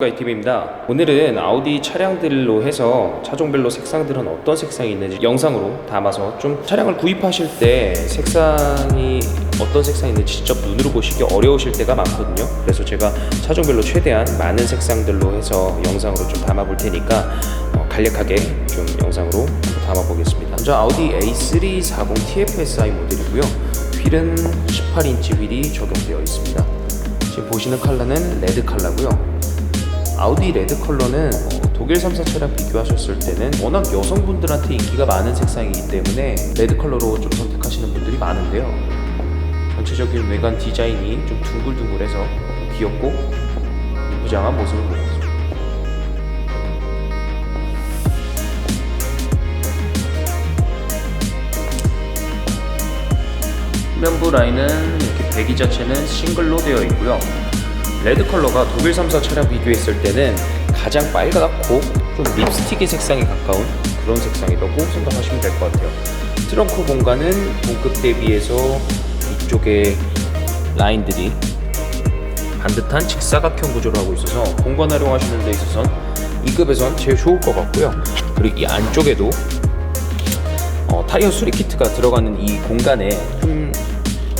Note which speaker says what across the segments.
Speaker 1: 가이TV입니다. 오늘은 아우디 차량들로 해서 차종별로 색상들은 어떤 색상이 있는지 영상으로 담아서 좀 차량을 구입하실 때 색상이 어떤 색상이 있는지 직접 눈으로 보시기 어려우실 때가 많거든요. 그래서 제가 차종별로 최대한 많은 색상들로 해서 영상으로 좀 담아 볼 테니까 어, 간략하게 좀 영상으로 한번 담아 보겠습니다. 먼저 아우디 A3 40 TFSI 모델이고요. 휠은 18인치 휠이 적용되어 있습니다. 지금 보시는 컬러는 레드 컬러고요. 아우디 레드 컬러는 어, 독일 3사 차량 비교하셨을 때는 워낙 여성분들한테 인기가 많은 색상이기 때문에 레드 컬러로 좀 선택하시는 분들이 많은데요. 전체적인 외관 디자인이 좀 둥글둥글해서 귀엽고 무장한 모습을 보여줍니다. 후면부 라인은 이렇게 배기 자체는 싱글로 되어 있고요. 레드 컬러가 독일 3사 차량 비교했을 때는 가장 빨갛고 좀 립스틱의 색상에 가까운 그런 색상이라고 생각하시면 될 것 같아요. 트렁크 공간은 동급 대비해서 이쪽에 라인들이 반듯한 직사각형 구조를 하고 있어서 공간 활용하시는 데 있어선 이 급에선 제일 좋을 것 같고요. 그리고 이 안쪽에도 어, 타이어 수리 키트가 들어가는 이 공간에 좀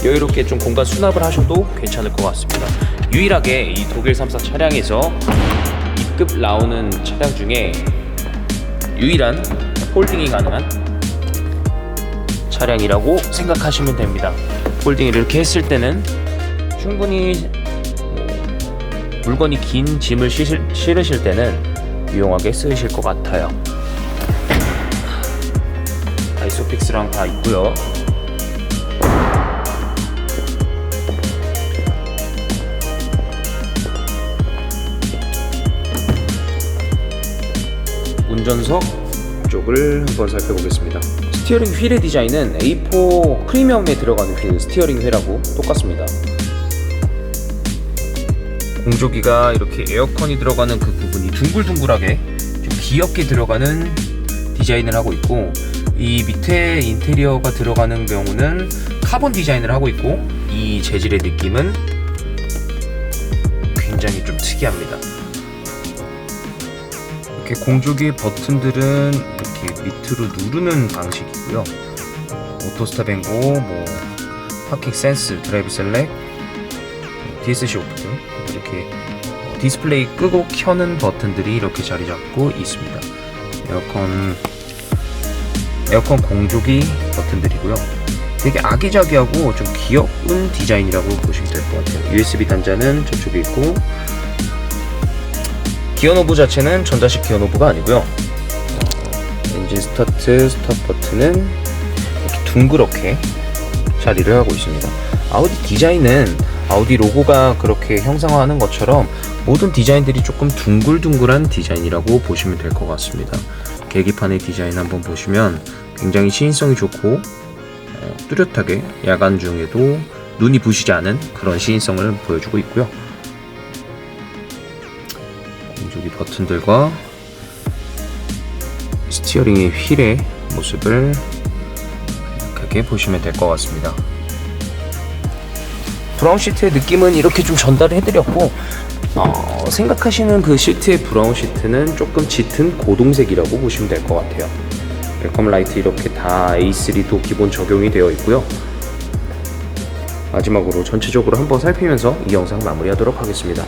Speaker 1: 여유롭게 좀 공간 수납을 하셔도 괜찮을 것 같습니다. 유일하게 이 독일 3사 차량에서 B급 나오는 차량 중에 유일한 폴딩이 가능한 차량이라고 생각하시면 됩니다. 폴딩을 이렇게 했을 때는 충분히 뭐 물건이 긴 짐을 실으실, 때는 유용하게 쓰이실 것 같아요. 아이소픽스랑 다 있고요. 운전석 쪽을 한번 살펴보겠습니다. 스티어링 휠의 디자인은 A4 프리미엄에 들어가는 휠 스티어링 휠하고 똑같습니다. 공조기가 이렇게 에어컨이 들어가는 그 부분이 둥글둥글하게 좀 귀엽게 들어가는 디자인을 하고 있고 이 밑에 인테리어가 들어가는 경우는 카본 디자인을 하고 있고 이 재질의 느낌은 굉장히 좀 특이합니다. 이렇게 공조기의 버튼들은 이렇게 밑으로 누르는 방식이고요. 오토 스탑 앤고, 뭐 파킹 센스, 드라이브 셀렉, DSC 오프 등 이렇게 어, 디스플레이 끄고 켜는 버튼들이 이렇게 자리 잡고 있습니다. 에어컨 에어컨 공조기 버튼들이고요. 되게 아기자기하고 좀 귀여운 디자인이라고 보시면 될 것 같아요. USB 단자는 저쪽에 있고 기어 노브 자체는 전자식 기어 노브가 아니고요. 어, 엔진 스타트, 스탑 버튼은 이렇게 둥그렇게 자리를 하고 있습니다. 아우디 디자인은 아우디 로고가 그렇게 형상화하는 것처럼 모든 디자인들이 조금 둥글둥글한 디자인이라고 보시면 될 것 같습니다. 계기판의 디자인 한번 보시면 굉장히 시인성이 좋고 어, 뚜렷하게 야간 중에도 눈이 부시지 않은 그런 시인성을 보여주고 있고요. 공조기 버튼들과 스티어링의 휠의 모습을 이렇게 보시면 될 것 같습니다. 브라운 시트의 느낌은 이렇게 좀 전달을 해드렸고 어, 생각하시는 그 시트의 브라운 시트는 조금 짙은 고동색이라고 보시면 될 것 같아요. 웰컴 라이트 이렇게 다 A3도 기본 적용이 되어 있고요. 마지막으로 전체적으로 한번 살피면서 이 영상 마무리하도록 하겠습니다.